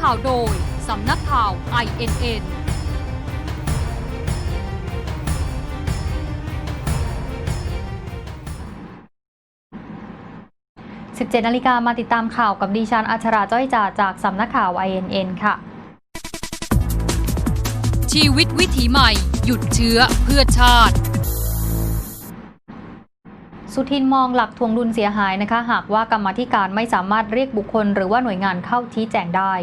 ข่าวโดย สำนักข่าว INN 17นาฬิกามาติดตามข่าวกับดิฉันอัชราจ้อยจ่าจากสำนักข่าว INN ค่ะ ชีวิตวิถีใหม่ หยุดเชื้อเพื่อชาติ สุทินมองหลักทวงดุลเสียหายนะคะ หากว่ากรรมธิการไม่สามารถเรียกบุคคล หรือว่าหน่วยงานเข้าชี้แจงได้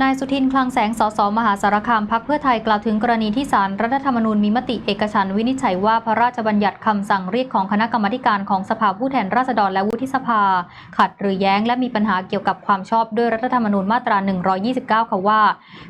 นายสุทินคลังแสง สส มหาสารคามพักเพื่อไทยกล่าวถึงกรณีที่ศาลรัฐธรรมนูญมีมติเอกฉันวินิจฉัยว่าพระราชบัญญัติคำสั่งเรียกของคณะกรรมการของสภาผู้แทนราษฎรและวุฒิสภา ขัดหรือแย้งและมีปัญหาเกี่ยวกับความชอบด้วยรัฐธรรมนูญมาตรา 129 ค่ะว่า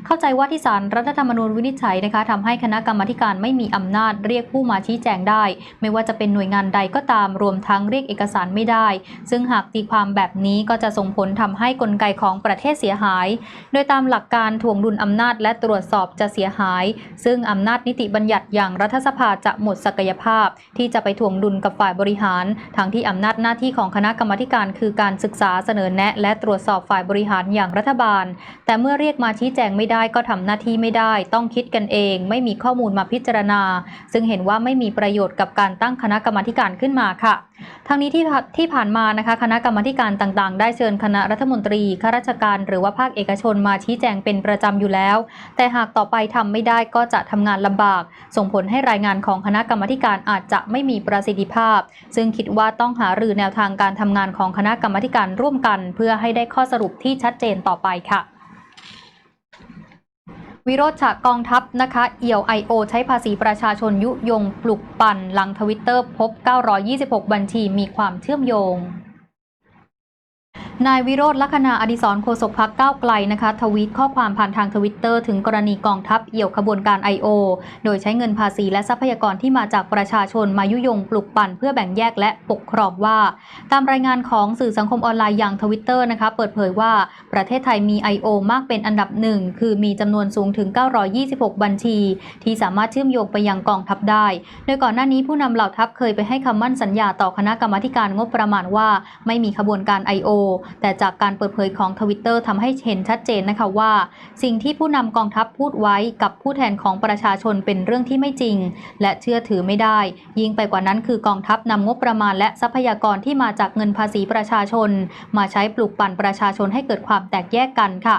เข้าใจว่าที่ศาลรัฐธรรมนูญวินิจฉัยนะคะทำให้คณะกรรมการไม่มีอำนาจเรียกผู้มาชี้แจงได้ ไม่ว่าจะเป็นหน่วยงานใดก็ตามรวมทั้งเรียกเอกสารไม่ได้ ซึ่งหากตีความแบบนี้ก็จะส่งผลทำให้กลไกของประเทศเสียหาย โดยตามหลักการถ่วงดุลอำนาจและตรวจสอบจะเสียหาย ซึ่งอำนาจนิติบัญญัติอย่างรัฐสภาจะหมดศักยภาพ ที่จะไปถ่วงดุลกับฝ่ายบริหาร ทั้งที่อำนาจหน้าที่ของคณะกรรมการ คือการศึกษาเสนอแนะ และตรวจสอบฝ่ายบริหารอย่างรัฐบาล แต่เมื่อเรียกมาชี้แจงไม่ได้ก็ทำหน้าที่ไม่ได้ ต้องคิดกันเอง ไม่มีข้อมูลมาพิจารณา ซึ่งเห็นว่าไม่มีประโยชน์กับการตั้งคณะกรรมการขึ้นมาค่ะทั้งนี้ที่ที่ผ่านมานะคะคณะกรรมการต่างๆ ได้เชิญคณะรัฐมนตรีข้าราชการ หรือว่าภาคเอกชนมาชี้แจงเป็นประจำอยู่แล้ว แต่หากต่อไปทำไม่ได้ก็จะทำงานลำบาก ส่งผลให้รายงานของคณะกรรมการอาจจะไม่มีประสิทธิภาพ ซึ่งคิดว่าต้องหารือแนวทางการทำงานของคณะกรรมการร่วมกัน เพื่อให้ได้ข้อสรุปที่ชัดเจนต่อไปค่ะวิโรธจากกองทัพนะคะเอี่ยว I.O. ใช้ภาษีประชาชนยุยงปลุกปั่นหลังทวิตเตอร์พบ 926 บัญชีมีความเชื่อมโยง นายวิโรธลัคนาอดิศรโฆษกพักก้าวไกลนะคะ ทวีตข้อความผ่านทางทวิตเตอร์ถึงกรณีกองทัพเอี่ยวขบวนการ I.O. โดยใช้เงินภาษีและทรัพยากรที่มาจากประชาชนมายุยงปลุกปั่นเพื่อแบ่งแยกและปกครองว่า ตามรายงานของสื่อสังคมออนไลน์อย่างทวิตเตอร์นะคะ เปิดเผยว่าประเทศไทยมี I.O. มากเป็นอันดับหนึ่งคือมีจำนวนสูงถึง 926 บัญชี ที่สามารถเชื่อมโยงไปยังกองทัพได้ โดยก่อนหน้านี้ผู้นำเหล่าทัพเคยไปให้คำมั่นสัญญาต่อคณะกรรมาการงบประมาณว่า ไม่มีขบวนการ I.O. แต่จากการเปิดเผยของทวิตเตอร์ทำให้เห็นชัดเจนนะคะว่า สิ่งที่ผู้นำกองทัพพูดไว้กับผู้แทนของประชาชนเป็นเรื่องที่ไม่จริง และเชื่อถือไม่ได้ ยิ่งไปกว่านั้นคือกองทัพนำงบประมาณและทรัพยากรที่มาจากเงินภาษีประชาชน มาใช้ปลุกปั่นประชาชนให้เกิดความแตกแยกกันค่ะ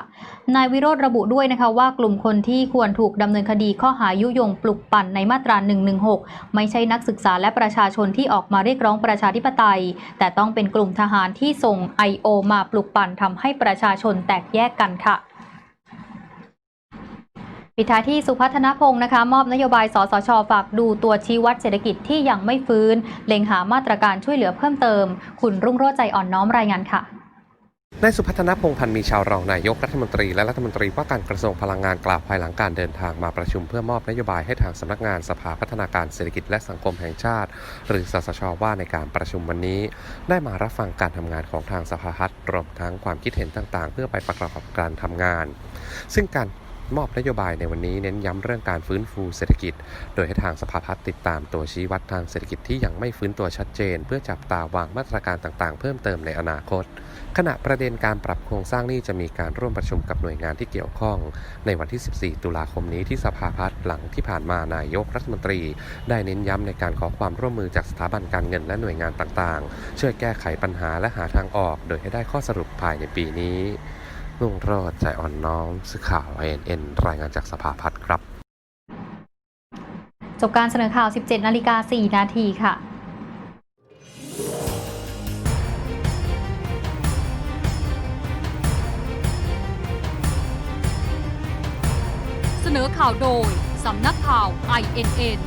นายวิโรธระบุด้วยนะคะว่ากลุ่มคนที่ควรถูกดำเนินคดีข้อหายุยงปลุกปั่นในมาตรา 116 ไม่ใช่นักศึกษาและประชาชนที่ออกมาเรียกร้องประชาธิปไตย แต่ต้องเป็นกลุ่มทหารที่ส่ง I.O. มาปลุกปั่นทำให้ประชาชนแตกแยกกันค่ะปิดท้ายที่สุพัฒนพงศ์นะคะ มอบนโยบายสสช ฝากดูตัวชี้วัดเศรษฐกิจที่ยังไม่ฟื้น เล็งหามาตรการช่วยเหลือเพิ่มเติม คุณรุ่งโรจน์ใจอ่อนน้อมรายงานค่ะ นายสุพัฒนพงพันธ์มีชาวรองนายกรัฐมนตรีและรัฐมนตรีว่าการกระทรวงพลังงานกล่าวภายหลังการเดินทางมาประชุมเพื่อมอบนโยบายให้ทางสำนักงานสภาพัฒนาการเศรษฐกิจและสังคมแห่งชาติ หรือสสชว่าในการประชุมวันนี้ ได้มารับฟังการทำงานของทางสภาพัฒน์รวมทั้งความคิดเห็นต่างๆ เพื่อไปประกอบการทำงาน ซึ่งการ มอบนโยบายในวันนี้เน้นย้ำเรื่องการฟื้นฟูเศรษฐกิจ โดยให้ทางสภาพัฒน์ติดตามตัวชี้วัดทางเศรษฐกิจที่ยังไม่ฟื้นตัวชัดเจน เพื่อจับตาวางมาตรการต่างๆ เพิ่มเติมในอนาคต ขณะประเด็นการปรับโครงสร้างนี้จะมีการร่วมประชุมกับหน่วยงานที่เกี่ยวข้อง ในวันที่ 14 ตุลาคมนี้ที่สภาพัฒน์หลังที่ผ่านมานายกรัฐมนตรี ได้เน้นย้ำในการขอความร่วมมือจากสถาบันการเงินและหน่วยงานต่างๆ ช่วยแก้ไขปัญหาและหาทางออก โดยให้ได้ข้อสรุปภายในปีนี้ ลุงโรดใจอ่อนน้อมสื่อข่าว INN รายงานจากสภาพัฒน์ครับ จบการเสนอข่าว 17 นาฬิกา 4 นาทีค่ะเสนอข่าวโดย สำนักข่าว INN